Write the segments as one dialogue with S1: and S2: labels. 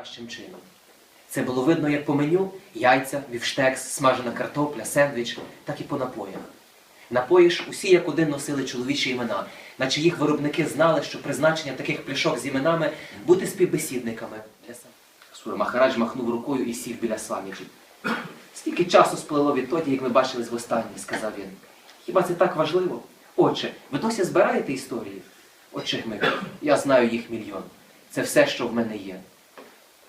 S1: найкращим чином. Це було видно як по меню яйця, бівштекс, смажена картопля, сендвіч, так і по напоях. Напої ж усі як один носили чоловічі імена, наче їх виробники знали, що призначення таких пляшок з іменами бути співбесідниками. Для Сур Махарадж махнув рукою і сів біля Сваміджі. Скільки часу сплило відтоді, як ми бачились востаннє, сказав він. Хіба це так важливо? Отче, ви досі збираєте історії? Отче Гмик, я знаю їх мільйон. Це все, що в мене є.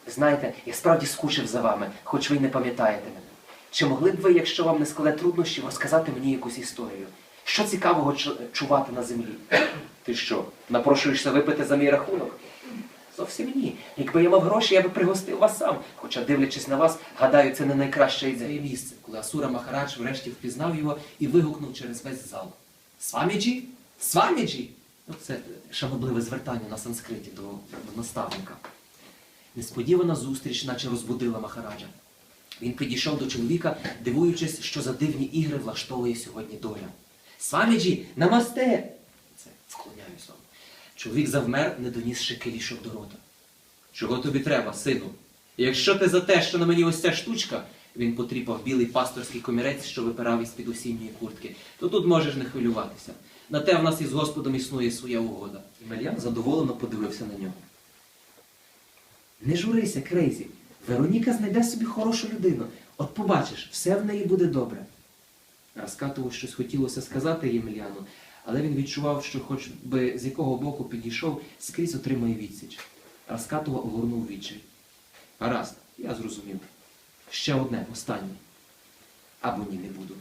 S1: Знаєте, я справді скучив за вами, хоч ви й не пам'ятаєте мене. Чи могли б ви, якщо вам не складе труднощів, розказати мені якусь історію? Що цікавого чувати на землі? Ти що, напрошуєшся випити за мій рахунок? Зовсім ні. Якби я мав гроші, я би пригостив вас сам. Хоча, дивлячись на вас, гадаю, це не найкраще ідея.
S2: Це місце, коли Асура Махарадж врешті впізнав його і вигукнув через весь зал. Сваміджі? Сваміджі?
S1: Це шанобливе звертання на санскриті до, до наставника. Несподівана зустріч, наче розбудила Махараджа. Він підійшов до чоловіка, дивуючись, що за дивні ігри влаштовує сьогодні доля. Сваміджі, намасте! Це вклоняюсь вам. Чоловік завмер, не донісши килішок до рота. Чого тобі треба, сину? Якщо ти за те, що на мені ось ця штучка, він потріпав білий пасторський комірець, що випирав із-під осінньої куртки, то тут можеш не хвилюватися. На те в нас із Господом існує своя угода. І Мельян задоволено подивився на нього. Не журися, Крейзі. Вероніка знайде собі хорошу людину. От побачиш, все в неї буде добре. Раскатову щось хотілося сказати Ємельяну, але він відчував, що хоч би з якого боку підійшов, скрізь отримає відсіч. Раскатова огорнув відчай. Гаразд, я зрозумів. Ще одне, останнє. Або ні, не буду.